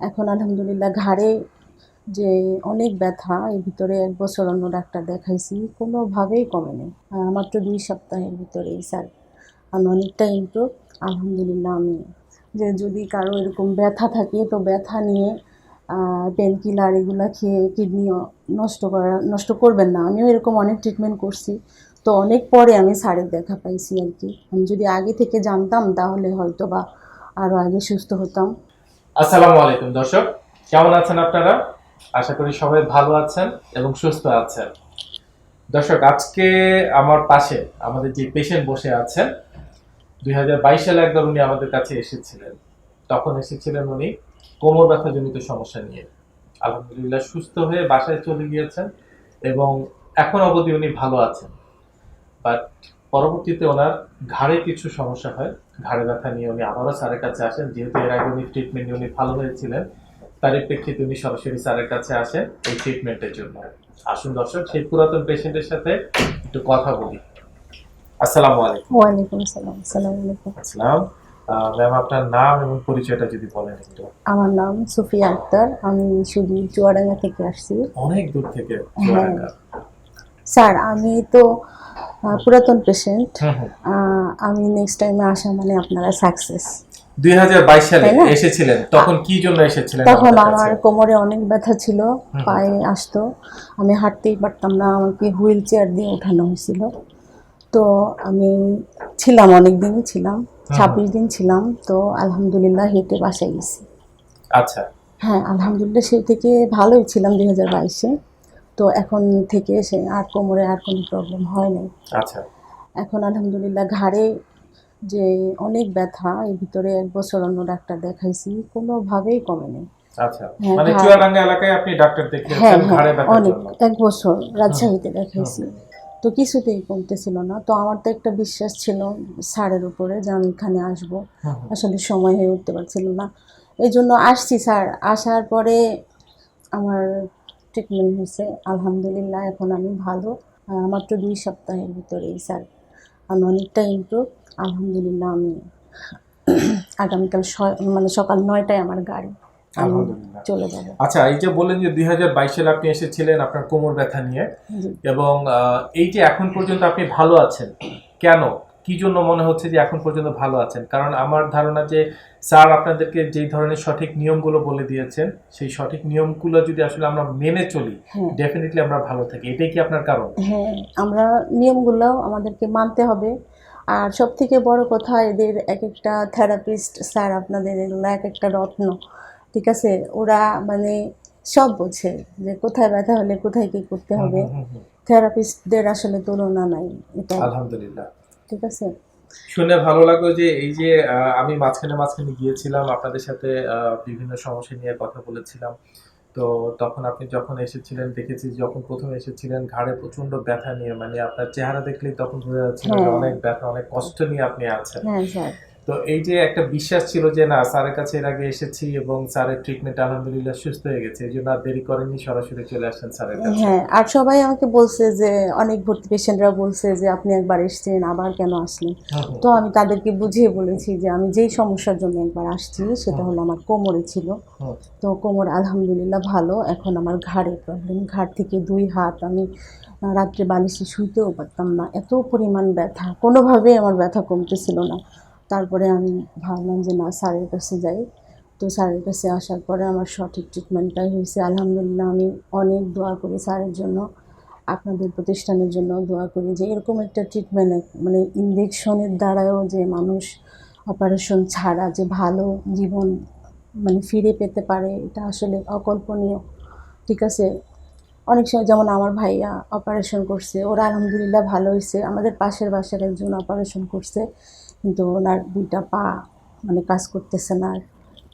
এখন আলহামদুলিল্লাহ ঘাড়ে যে অনেক ব্যথা এর ভিতরে এক বছর অন্য ডাক্তার দেখাইছি কোনোভাবেই কমেনি। আহ, মাত্র দুই সপ্তাহের ভিতরেই স্যার আমি অনেকটা ইমপ্রুভ আলহামদুলিল্লাহ আমি যে যদি কারও এরকম ব্যথা থাকে তো ব্যথা নিয়ে পেন কিলার এগুলো খেয়ে কিডনি নষ্ট করা নষ্ট করবেন না। আমিও এরকম অনেক ট্রিটমেন্ট করছি। তো অনেক পরে আমি স্যারের দেখা পাইছি আর কি। আমি যদি আগে থেকে জানতাম তাহলে হয়তো বা আরও আগে সুস্থ হতাম। আসসালামু আলাইকুম, দর্শক। কেমন আছেন আপনারা? আশা করি সবাই ভালো আছেন এবং সুস্থ আছেন। দর্শক, আজকে আমার পাশে আমাদের যে পেশেন্ট বসে আছেন, দুই হাজার বাইশ সালে একবার উনি আমাদের কাছে এসেছিলেন। তখন এসেছিলেন উনি কোমর ব্যথা জনিত সমস্যা নিয়ে। আলহামদুলিল্লাহ সুস্থ হয়ে বাসায় চলে গিয়েছেন এবং এখন অবধি উনি ভালো আছেন। বাট পরবর্তীতে ওনার ঘাড়ে কিছু সমস্যা হয়। ঘাড়ে ব্যথা নিয়ে উনি আবারও স্যারের কাছে আসেন। যেহেতু এর আগে উনি ট্রিটমেন্ট নিয়ে উনি ভালো হয়েছিলেন তারই প্রেক্ষিতে উনি সরাসরি স্যারের কাছে আসেন এই ট্রিটমেন্টের জন্য। আসুন দর্শক সেই পুরাতন পেশেন্টের সাথে একটু কথা বলি। আসসালামু আলাইকুম। ওয়ালাইকুম আসসালাম আসসালামু আলাইকুম। আসসালাম। ম্যাম আপনার নাম এবং পরিচয়টা যদি বলেন একটু। আমার নাম সুফিয়া আক্তার। আমি শুধু চুয়াডাঙ্গা থেকে আসছি। অনেক দূর থেকে হ্যাঁ। চুয়াডাঙ্গা। স্যার আমি তো পুরাতন পেশেন্ট। আমি নেক্সট টাইমে আসা মানে আপনারা সাকসেস 2022 সালে? এসেছিলেন। তখন কি জন্য এসেছিলেন তখন আমার কোমরে অনেক ব্যথা ছিল পায়ে আসতো। আমি হাঁটতেই পারতাম না আমাকে হুইল চেয়ার দিয়ে ওঠানো হয়েছিল। তো আমি ছিলাম অনেক দিনই ছিলাম ছাব্বিশ দিন ছিলাম। তো আলহামদুলিল্লাহ হেঁটে বাসায় গেছি। আচ্ছা। হ্যাঁ আলহামদুলিল্লাহ সেই থেকে ভালোই ছিলাম দুই হাজার বাইশে। তো এখন থেকে সে আর কোমরে আর কোনো প্রবলেম হয় নাই। আচ্ছা। এখন আলহামদুলিল্লাহ ঘাড়ে যে অনেক ব্যথা এর ভিতরে এক বছর অন্য ডাক্তার দেখাইছি কোনোভাবেই কমেনি আচ্ছা। হ্যাঁ, মানে হ্যাঁ হ্যাঁ অনেক এক বছর রাজশাহীতে দেখাইছি। তো কিছুতেই কমতেছিল না। তো আমার তো একটা বিশ্বাস ছিল স্যারের উপরে যে আমি এখানে আসব। আসলে সময় হয়ে উঠতে পারছিল না। এই জন্য আসছি স্যার। আসার পরে আমার ট্রিটমেন্ট হয়েছে। আলহামদুলিল্লাহ এখন আমি ভালো। মাত্র দুই সপ্তাহের ভিতরেই স্যার। আমি অনেকটা ইমপ্রুভ আলহামদুলিল্লাহ আমি আগামীকাল মানে সকাল নয়টায় আমার গাড়ি চলে যাব। আচ্ছা এই যে বললেন যে দুই সালে আপনি এসেছিলেন আপনার কোমর ব্যথা নিয়ে। এবং এই যে এখন পর্যন্ত আপনি ভালো আছেন কেন? কি জন্য মনে হচ্ছে যে এখন পর্যন্ত ভালো আছেন? কারণ আমার ধারণা যে স্যার আপনাদেরকে যেই ধরনের সঠিক নিয়মগুলো বলে দিয়েছেন সেই সঠিক নিয়মগুলো যদি আসলে আমরা মেনে চলি হ্যাঁ। ডেফিনেটলি আমরা ভালো থাকি। এটাই কি আপনার কারণ? হ্যাঁ আমরা নিয়মগুলো আমাদেরকে মানতে হবে। আর সব থেকে বড় কথা এদের এক একটা থেরাপিস্ট স্যার আপনাদের এগুলো এক একটা রত্ন ঠিক আছে? ওরা মানে সব বোঝে যে কোথায় ব্যথা হলে কোথায় কি করতে হবে। থেরাপিস্টদের আসলে তুলনা নাই। এটা আলহামদুলিল্লাহ। ঠিক আছে? শুনে ভালো লাগল যে এই যে আমি মাঝখানে মাঝখানে গিয়েছিলাম আপনাদের সাথে আহ, বিভিন্ন সমস্যা নিয়ে কথা বলেছিলাম। তো তখন আপনি যখন এসেছিলেন দেখেছি যখন প্রথমে এসেছিলেন ঘাড়ে প্রচণ্ড ব্যথা নিয়ে মানে আপনার চেহারা দেখলেই তখন বোঝা যাচ্ছে হ্যাঁ। অনেক ব্যথা অনেক কষ্ট নিয়ে আপনি আছেন। হ্যাঁ তো এই যে একটা বিশ্বাস ছিল যে না স্যারের কাছে এর আগে এসেছি এবং স্যারের ট্রিটমেন্ট আলহামদুলিল্লাহ সুস্থ হয়ে গেছে এই জন্য আর দেরি করেননি সরাসরি চলে আসছেন স্যারের কাছে। হ্যাঁ আর সবাই আমাকে বলছে যে অনেক ভর্তি পেশেন্টরা বলছে যে আপনি একবার এসছেন আবার কেন আসলেন? হুম, হুম। তো আমি তাদেরকে বুঝিয়ে বলেছি যে আমি যেই সমস্যার জন্য একবার আসছি সেটা হলো আমার কোমরে ছিল। তো কোমর আলহামদুলিল্লাহ ভালো এখন আমার ঘাড়ে প্রবলেম ঘাড় থেকে দুই হাত আমি রাত্রে বালিশে শুইতেও পারতাম না। এত পরিমাণ ব্যথা কোনোভাবেই আমার ব্যথা কমতেছিল না। তারপরে আমি ভাবলাম যে না, স্যারের কাছে যাই। তো স্যারের কাছে আসার পরে আমার সঠিক ট্রিটমেন্টটাই হয়েছে। আলহামদুলিল্লাহ, আমি অনেক দোয়া করি স্যারের জন্য, আপনাদের প্রতিষ্ঠানের জন্য দোয়া করি যে এরকম একটা ট্রিটমেন্ট মানে ইঞ্জেকশনের দ্বারাও যে মানুষ অপারেশন ছাড়া যে ভালো জীবন মানে ফিরে পেতে পারে, এটা আসলে অকল্পনীয়। ঠিক আছে? অনেক সময় যেমন আমার ভাইয়া অপারেশন করছে, ওরা আলহামদুলিল্লাহ ভালো হয়েছে। আমাদের পাশের বাসার একজন অপারেশন করছে। কিন্তু ওনার দুইটা পা মানে কাজ করতেছে না আর।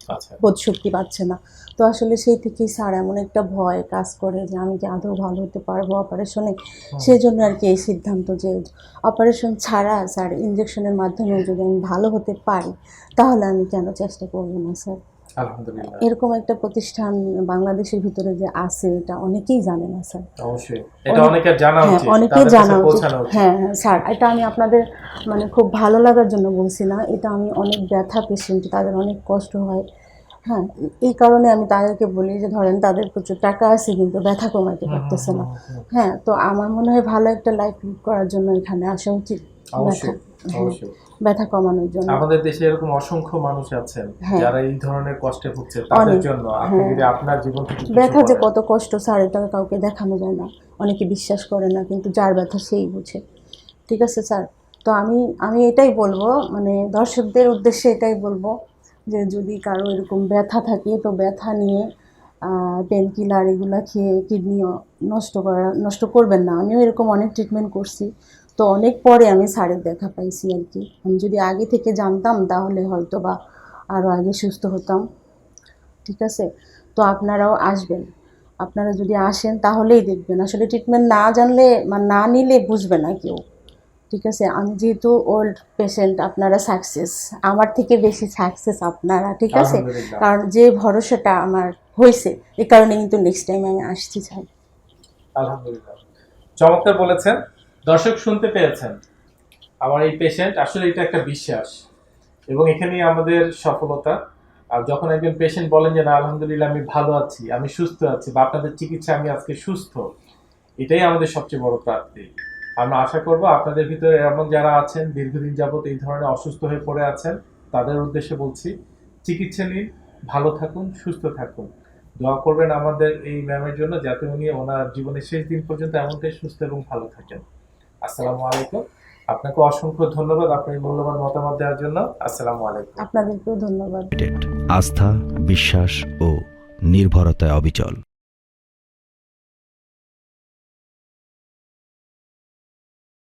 আচ্ছা। বোধ শক্তি পাচ্ছে না। তো আসলে সেই থেকেই স্যার এমন একটা ভয় কাজ করে যে আমি কি আদৌ ভালো হতে পারব অপারেশনে সেই জন্য আর কি এই সিদ্ধান্ত যে অপারেশন ছাড়া স্যার ইঞ্জেকশনের মাধ্যমে যদি আমি ভালো হতে পারি তাহলে আমি কেন চেষ্টা করব না স্যার? এরকম একটা প্রতিষ্ঠান বাংলাদেশের ভিতরে যে আছে এটা অনেকেই জানে না স্যার। অবশ্যই। এটা অনেকের জানা হ্যাঁ উচিত। জানা উচিত। হ্যাঁ হ্যাঁ স্যার এটা আমি আপনাদের মানে খুব ভালো লাগার জন্য বলছি না। এটা আমি অনেক ব্যথা পেশেন্ট তাদের অনেক কষ্ট হয়। হ্যাঁ এই কারণে আমি তাদেরকে বলি যে ধরেন তাদের প্রচুর টাকা আছে কিন্তু ব্যথা কমাইতে পারতেছে না। হ্যাঁ তো আমার মনে হয় ভালো একটা লাইফ লিড করার জন্য এখানে আসা উচিত। অবশ্যই হ্যাঁ। অবশ্যই। ব্যথা কমানোর জন্য। আমাদের দেশে এরকম অসংখ্য মানুষ আছেন হ্যাঁ। যারা এই ধরনের কষ্টে ভুগছে তাদের জন্য। আপনি হ্যাঁ। যদি আপনার জীবন ব্যথা যে কত কষ্ট স্যার এটা কাউকে দেখানো যায় না। অনেকে বিশ্বাস করে না কিন্তু যার ব্যথা সেই বুঝে। ঠিক আছে স্যার? তো আমি আমি এটাই বলব মানে দর্শকদের উদ্দেশ্যে এটাই বলব যে যদি কারও এরকম ব্যথা থাকে তো ব্যথা নিয়ে পেন কিলার এগুলো খেয়ে কিডনি নষ্ট করা নষ্ট করবেন না। আমিও এরকম অনেক ট্রিটমেন্ট করছি। তো অনেক পরে আমি স্যারের দেখা পাইছি আর কি। আমি যদি আগে থেকে জানতাম তাহলে হয়তো বা আরও আগে সুস্থ হতাম। ঠিক আছে? তো আপনারাও আসবেন। আপনারা যদি আসেন তাহলেই দেখবেন। আসলে ট্রিটমেন্ট না জানলে বা না নিলে বুঝবে না কেউ। ঠিক আছে? আমি যেহেতু ওল্ড পেশেন্ট আপনারা সাকসেস আমার থেকে বেশি সাকসেস আপনারা। ঠিক আছে? কারণ যে ভরসাটা আমার হয়েছে এই কারণে কিন্তু নেক্সট টাইম আমি আসতে চাই আলহামদুলিল্লাহ। চমৎকার বলেছেন। দর্শক শুনতে পেয়েছেন। আমার এই পেশেন্ট আসলে এটা একটা বিশ্বাস। এবং এখানেই আমাদের সফলতা। আর যখন একজন পেশেন্ট বলেন যে, না, আলহামদুলিল্লাহ, আমি ভালো আছি, আমি সুস্থ আছি, বা আপনাদের চিকিৎসা, আমি আজকে সুস্থ, এটাই আমাদের সবচেয়ে বড় প্রাপ্তি। আমরা আশা করব আপনাদের ভিতরে এমন যারা আছেন, দীর্ঘদিন যাবত এই ধরনের অসুস্থ হয়ে পড়ে আছেন, তাদের উদ্দেশ্যে বলছি, চিকিৎসা নিন, ভালো থাকুন, সুস্থ থাকুন। দোয়া করবেন আমাদের এই ম্যামের জন্য, যাতে উনি ওনার জীবনের শেষ দিন পর্যন্ত এমনটাই সুস্থ এবং ভালো থাকেন। আসসালামু আলাইকুম। আপনাকে অসংখ্য ধন্যবাদ আপনার মূল্যবান মতামত দেওয়ার জন্য। আসসালামু আলাইকুম। আপনাদেরকেও ধন্যবাদ। আস্থা বিশ্বাস ও নির্ভরতায় অবিচল।